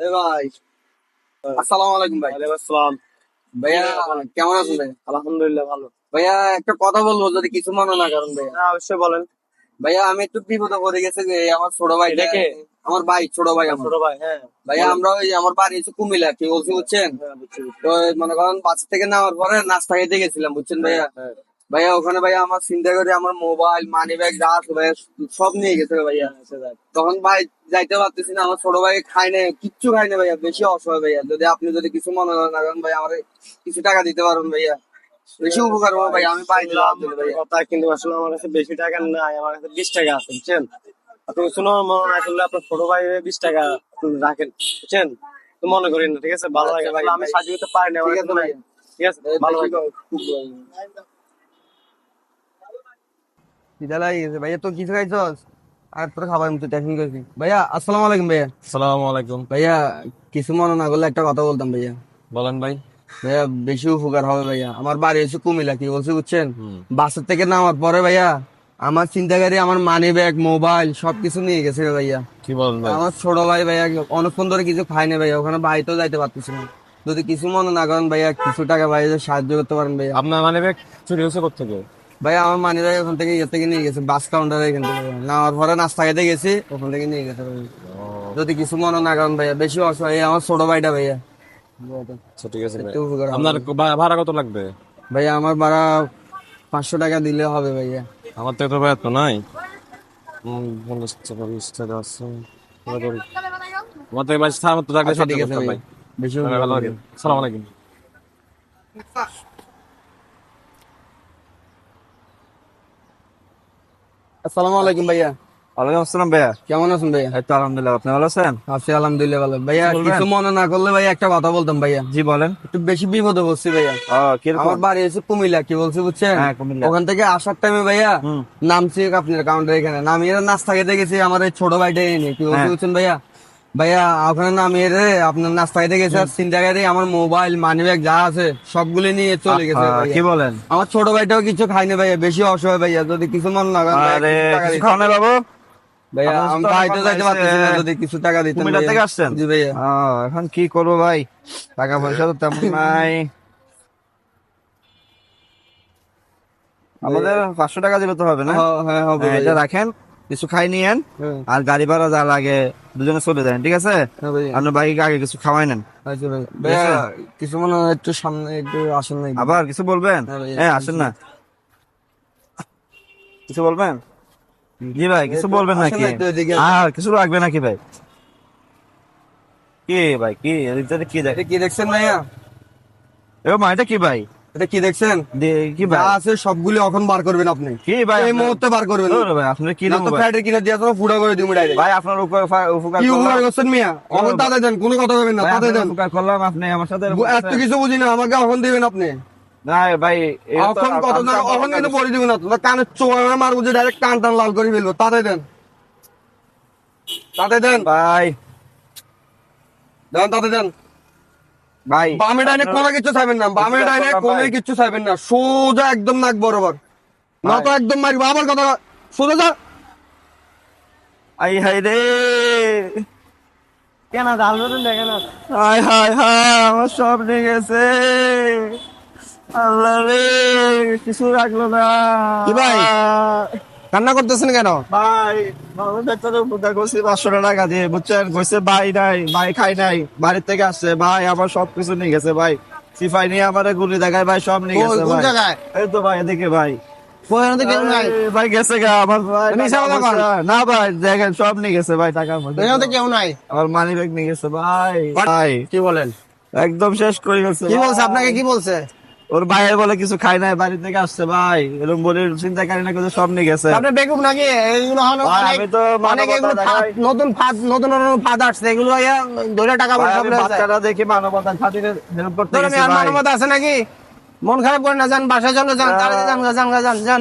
এ ভাই। আসসালামু আলাইকুম ভাই। ওয়ালাইকুম আসসালাম। ভাইয়া কেমন আছেন ভাই? আলহামদুলিল্লাহ ভালো। ভাইয়া একটা কথা বলব যদি কিছু মনে না করেন ভাইয়া। হ্যাঁ অবশ্যই বলেন। ভাইয়া আমি একটু বিপদে পড়ে গেছে যে আমার ছোট ভাই আমার ভাই ছোট ভাই আমার। ছোট ভাই হ্যাঁ। ভাইয়া আমরা ওই আমার বাড়ি হচ্ছে কুমিল্লা কি বলছি বুঝছেন? হ্যাঁ। তো মনে করেন বাস থেকে নামার পরে নাস্তা খেতে গেছিলাম বুঝছেন ভাইয়া? হ্যাঁ, ভাইয়া ওখানে ভাইয়া আমার চিন্তা করে আমার মোবাইল মানি ব্যাগ যা আছে ভাইয়া সব নিয়ে গেছে ভাইয়া তখন ভাই যাইতে পারতেছি না আমার ছোট ভাই খাই নাই কিচ্ছু খাই না ভাইয়া বেশি অসহায় ভাইয়া। যদি আপনি যদি কিছু মনে না করেন ভাই আমার কিছু টাকা দিতে পারবেন ভাইয়া। বেশি উপকার হবে ভাই আমি পাই কথা কিন্তু আসলে আমার কাছে বেশি টাকা নাই আমার কাছে বিশ টাকা আছে বুঝছেন? আপনি শুনো মনে না করলে আপনার ছোট ভাই বিশ টাকা রাখেন বুঝছেন? তো মনে করেন না ঠিক আছে? ভালো লাগে আচ্ছা আমি ভাই। সাহায্য করতে পারি না ঠিক কাছে আছে নাই। লাগে গেছে ভাইয়া তো কিছু খাইছস? আর তোর খাবার মতো করেছি ভাইয়া আসসালামু আলাইকুম ভাইয়া। সালাম আলাইকুম। ভাইয়া কিছু মনে না করলে একটা কথা বলতাম ভাইয়া। বলেন ভাই। ভাইয়া বেশি উপকার হবে ভাইয়া। আমার বাড়ি হচ্ছে কুমিল্লা কি বলছি বুঝছেন? বাসের থেকে নামার পরে ভাইয়া আমার চিন্তাকারী আমার মানি ব্যাগ মোবাইল সবকিছু নিয়ে গেছে ভাইয়া। কি বলেন ভাই? আমার ছোট ভাই ভাইয়া অনেকক্ষণ ধরে কিছু খাই না ভাইয়া। ওখানে বাড়িতেও যাইতে পারতেছি না। যদি কিছু মনে না করেন ভাইয়া কিছু টাকা ভাই সাহায্য করতে পারেন ভাইয়া। আপনার মানে ব্যাগ চুরি হয়েছে কোথেকে ভাইয়া আমার মানি ব্যাগ ওখান থেকে ইয়ে থেকে নিয়ে গেছে বাস কাউন্টারে এখান থেকে। নামার পরে নাস্তা খেতে গেছি ওখান থেকে নিয়ে গেছে যদি কিছু মনে না করেন ভাইয়া বেশি অসহায় আমার ছোট ভাইটা ভাইয়া। আচ্ছা ঠিক আছে ভাই। আপনার ভাড়া কত লাগবে? ভাইয়া আমার ভাড়া পাঁচশো টাকা দিলে হবে ভাইয়া। আমার তো এত ভাই নাই? আমার থেকে বাইশ আচ্ছা, ঠিক আছে ভাই ভাই। বেশি ভালো হবে। লাগেন সালাম আলাইকুম আসসালামু আলাইকুম ভাইয়া। ওয়ালাইকুম আসসালাম ভাইয়া। কেমন আছেন ভাইয়া? এই তো আলহামদুলিল্লাহ আপনি ভালো আছেন? আছি আলহামদুলিল্লাহ ভালো। ভাইয়া? কিছু মনে না করলে ভাইয়া একটা কথা বলতাম ভাইয়া। জি বলেন। একটু বেশি বিপদে বসছি ভাইয়া। আমার বাড়ি হচ্ছে কুমিল্লা কি বলছি বুঝছেন? হ্যাঁ, ওখান থেকে আসার টাইমে ভাইয়া নামছি আপনার কাউন্টার এখানে। নামিয়ে নাস্তা খেতে গেছি আমার এই ছোট ভাইটা এনে কি বলছি হ্যাঁ। বুঝছেন ভাইয়া? ভাইয়া ওখানে নামিয়ে রে? আপনার নাস্তা খেতে গেছে আর আমার মোবাইল মানি ব্যাগ যা আছে সবগুলি নিয়ে চলে গেছে কি বলেন? আমার ছোট ভাইটাও কিছু খাইনি ভাইয়া বেশি অসহায় ভাইয়া যদি কিছু মন না আরে বাবু? ভাইয়া আমি তো বাড়িতে এখন যাইতে পারতেছি না যদি কিছু টাকা দিতেন কুমিল্লা থেকে আসছেন? জি ভাইয়া। এখন কি করব ভাই? টাকা পয়সা তো তেমন নাই। আমাদের পাঁচশো টাকা দিলে তো হবে না? হ্যাঁ, হ্যাঁ হবে হ্যাঁ, এটা রাখেন। কিছু খাই নিয়েন হ্যাঁ, আর গাড়ি ভাড়া যা লাগে দুজনে চলে যান ঠিক আছে? হ্যাঁ। আপনার বাইকে আগে কিছু খাওয়াই নেন। ভাইয়া, কিছু মনে একটু সামনে একটু আসেন না আবার কিছু বলবেন? হ্যাঁ হ্যাঁ আসেন না। কিছু বলবেন? জি ভাই কিছু বলবেন নাকি। আর কিছু লাগবে নাকি ভাই? কি ভাই কি? কি দেখ কি দেখছেন ভাইয়া? এ মা এটা কি ভাই? এটা কি দেখছেন? কি ভাই? আছে সবগুলি এখন বার করবেন আপনি। কি ভাই এই মুহূর্তে বার করবেন। ভাই আপনার কি না তো কিনে দিয়ে ফুটা করে ডাইরেক্ট ভাই আপনার উপকার উপকার কি উপকার করছেন মিয়া? তাতে দেন কোনো কথা না আপনার দেন। উপকার করলাম আপনি আমার সাথে এত কিছু বুঝি না আমাকে এখন দিবেন আপনি। না ভাই এখন কত আপনার এখন কিন্তু পরে দিবেন না কানের চোয়া মারবো যে ডাইরেক্ট কান টান লাল করে ফেলব তাতে দেন। তাতে দেন। ভাই। দেন তাতে দেন। ভাই বামে ডাইনে কোনো কিছু চাইবেন না বামে ডাইনে কোনো কিছু চাইবেন না সোজা একদম নাক বরাবর। না তো একদম মারবো আবার কথা সোজা যা। আই হাই রে। কেন জানবেন দেখেন না হাই হাই হাই আমার সব নিয়ে গেছে আল্লাহ রে কিছু রাখল না। কি ভাই? কান্না করতেছেন কেন? ভাই পাঁচশো টাকা দিয়ে বুঝছেন? কইছে ভাই নাই ভাই খাই নাই বাড়ির থেকে আসছে ভাই আমার সব নিয়ে গেছে ভাই। সিফাই নিয়ে আমার গুলি দেখায় ভাই সব নিয়ে গেছে কোন জায়গায়? এই তো ভাই এদিকে ভাই। কেউ নাই? এই ভাই গেছে গা আমার ভাই মিশা টাকা কথা কন। পয়সা। না ভাই দেখেন সব নিয়ে গেছে ভাই টাকা কেউ নাই। আমার মানি ব্যাগ নিয়ে গেছে ভাই। ভাই। কি বলেন? একদম শেষ করে গেছে কি বলছে? আপনাকে কি বলছে? ওর ভাইয়ের বলে কিছু খাই নাই বাড়ি থেকে আসছে ভাই। এরকম বলে চিন্তা করি না কিন্তু সব নিয়ে গেছে। আপনি বেকুব নাকি? এইগুলো হলো আমি তো অনেক এগুলো নতুন ফাঁদ নতুন নতুন ফাঁদ আসছে। এগুলো ধরে টাকা পয়সা। বাচ্চারা দেখি মানবতার খাতিরে হেল্প করতে মানবতা আছে নাকি? মন খারাপ করে না যান বাসায় জন্য যান গা, যান যান যান।